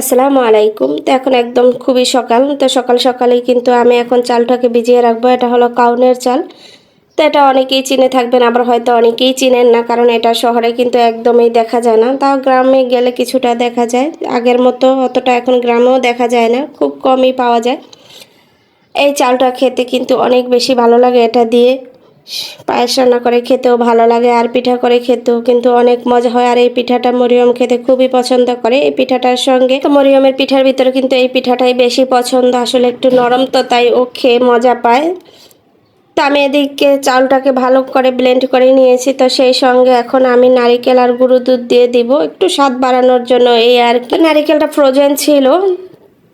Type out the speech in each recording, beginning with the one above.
আসসালামু আলাইকুম। তো এখন একদম খুবই সকাল। তো সকাল সকালেই কিন্তু আমি এখন চালটাকে ভিজিয়ে রাখব। এটা হলো কাউনের চাল। তো এটা অনেকেই চিনে থাকবেন, আবার হয়তো অনেকেই চিনেন না, কারণ এটা শহরে কিন্তু একদমই দেখা যায় না। তাও গ্রামে গেলে কিছুটা দেখা যায়। আগের মতো অতটা এখন গ্রামেও দেখা যায় না। খুব কমই পাওয়া যায়। এই চালটা খেতে কিন্তু অনেক বেশি ভালো লাগে এটা দিয়ে। পায়েস রান্না করে খেতেও ভালো লাগে আর পিঠা করে খেতেও, কিন্তু অনেক মজা হয়। আর এই পিঠাটা মরিয়ম খেতে খুবই পছন্দ করে। এই পিঠাটার সঙ্গে তো মরিয়মের পিঠার ভিতরে কিন্তু এই পিঠাটাই বেশি পছন্দ। আসলে একটু নরম তো, তাই ও খেয়ে মজা পায়। তো আমি এদিকে চালটাকে ভালো করে ব্লেন্ড করে নিয়েছি। তো সেই সঙ্গে এখন আমি নারিকেল আর গুঁড়ো দুধ দিয়ে দিব। একটু স্বাদ বাড়ানোর জন্য এই আর কি। নারিকেলটা ফ্রোজেন ছিল।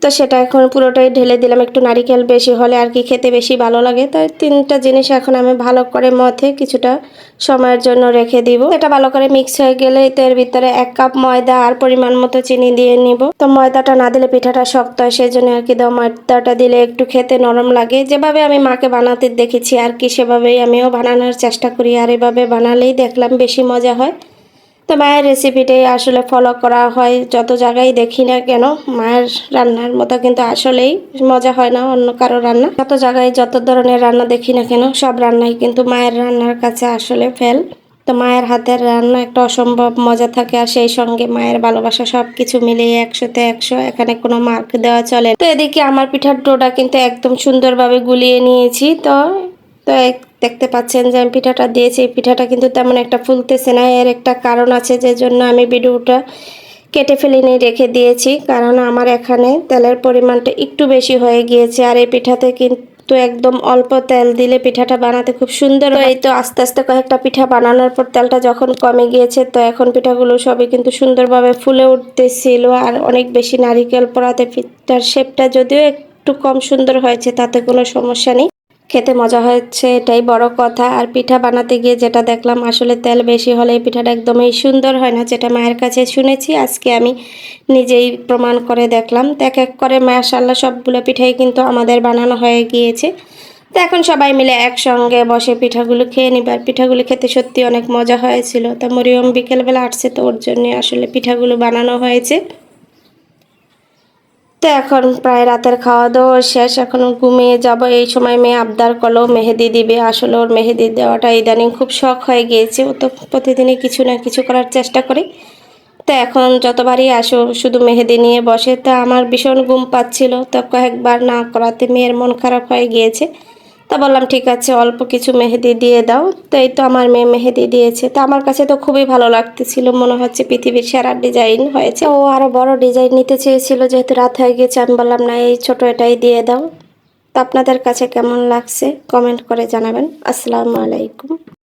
তো সেটা এখন পুরোটাই ঢেলে দিলাম। একটু নারিকেল বেশি হলে আর কি খেতে বেশি ভালো লাগে। তাই তিনটা জিনিস এখন আমি ভালো করে মথে কিছুটা সময়ের জন্য রেখে দিব। এটা ভালো করে মিক্স হয়ে গেলে এর ভিতরে এক কাপ ময়দা আর পরিমাণ মতো চিনি দিয়ে নিব। তো ময়দাটা না দিলে পিঠাটা শক্ত হয় সেই জন্য আর কি দাও ময়দাটা দিলে একটু খেতে নরম লাগে। যেভাবে আমি মাকে বানাতে দেখেছি আর কি, সেভাবেই আমিও বানানোর চেষ্টা করি। আর এভাবে বানালেই দেখলাম বেশি মজা হয়। তো মায়ের রেসিপিটাই আসলে ফলো করা হয় যত জায়গায় দেখি না কেন, মায়ের রান্নার মতো কিন্তু আসলেই মজা হয় না অন্য কারও রান্না যত জায়গায় যত ধরনের রান্না দেখি না কেন, সব রান্নাই কিন্তু মায়ের রান্নার কাছে আসলে ফেল তো মায়ের হাতের রান্না একটা অসম্ভব মজা থাকে আর সেই সঙ্গে মায়ের ভালোবাসা সব কিছু মিলিয়ে একশোতে একশো, এখানে কোনো মার্ক দেওয়া চলে। তো এদিকে আমার পিঠার ডোটা কিন্তু একদম সুন্দরভাবে গুলিয়ে নিয়েছি তো তো এক- দেখতে পাচ্ছেন যে আমি পিঠাটা দিয়েছি। এই পিঠাটা কিন্তু তেমন একটা ফুলতেছে না। এর একটা কারণ আছে যে জন্য আমি ভিডিওটা কেটে ফেলে নিয়ে রেখে দিয়েছি। কারণ আমার এখানে তেলের পরিমাণটা একটু বেশি হয়ে গিয়েছে। আর এই পিঠাতে কিন্তু একদম অল্প তেল দিলে পিঠাটা বানাতে খুব সুন্দর হয়। তো আস্তে আস্তে কয়েকটা পিঠা বানানোর পর তেলটা যখন কমে গিয়েছে, তো এখন পিঠাগুলো সবই কিন্তু সুন্দরভাবে ফুলে উঠতেছিল। আর অনেক বেশি নারিকেল পড়াতে পিঠার শেপটা যদিও একটু কম সুন্দর হয়েছে, তাতে কোনো সমস্যা নেই। খেতে মজা হচ্ছে, এটাই বড় কথা। আর পিঠা বানাতে গিয়ে যেটা দেখলাম, আসলে তেল বেশি হলে এই পিঠাটা একদমই সুন্দর হয় না। যেটা মায়ের কাছে শুনেছি, আজকে আমি নিজেই প্রমাণ করে দেখলাম। এক এক করে মাশাল্লাহ সবগুলো পিঠাই কিন্তু আমাদের বানানো হয়ে গিয়েছে। তো এখন সবাই মিলে একসঙ্গে বসে পিঠাগুলো খেয়ে নিবে। আর পিঠাগুলো খেতে সত্যি অনেক মজা হয়েছিল। তা মরিয়ম বিকেলবেলা আসছে, তো ওর জন্য আসলে পিঠাগুলো বানানো হয়েছে। তো এখন প্রায় রাতের খাওয়া দাওয়া শেষ, এখন ঘুমিয়ে যাব। এই সময় মেয়ে আবদার করল, মেহেদি দিবে। আসলে ওর মেহেদি দেওয়াটা ইদানিং খুব শখ হয়ে গিয়েছে। ও তো প্রতিদিনই কিছু না কিছু করার চেষ্টা করে। তো এখন যতবারই আসো, শুধু মেহেদি নিয়ে বসে। তা আমার ভীষণ ঘুম পাচ্ছিল। তো কয়েকবার না করাতে মেয়ের মন খারাপ হয়ে গিয়েছে। তা বললাম, ঠিক আছে, অল্প কিছু মেহেদি দিয়ে দাও। তো এই তো আমার মেয়ে মেহেদি দিয়েছে। তো আমার কাছে তো খুবই ভালো লাগতেছিল, মনে হচ্ছে পৃথিবীর সেরা ডিজাইন হয়েছে। ও আরও বড় ডিজাইন নিতে চেয়েছিল, যেহেতু রাত হয়ে গেছে, আমি বললাম, না, এই ছোটো এটাই দিয়ে দাও। তো আপনাদের কাছে কেমন লাগছে? কমেন্ট করে জানাবেন। আসসালামু আলাইকুম।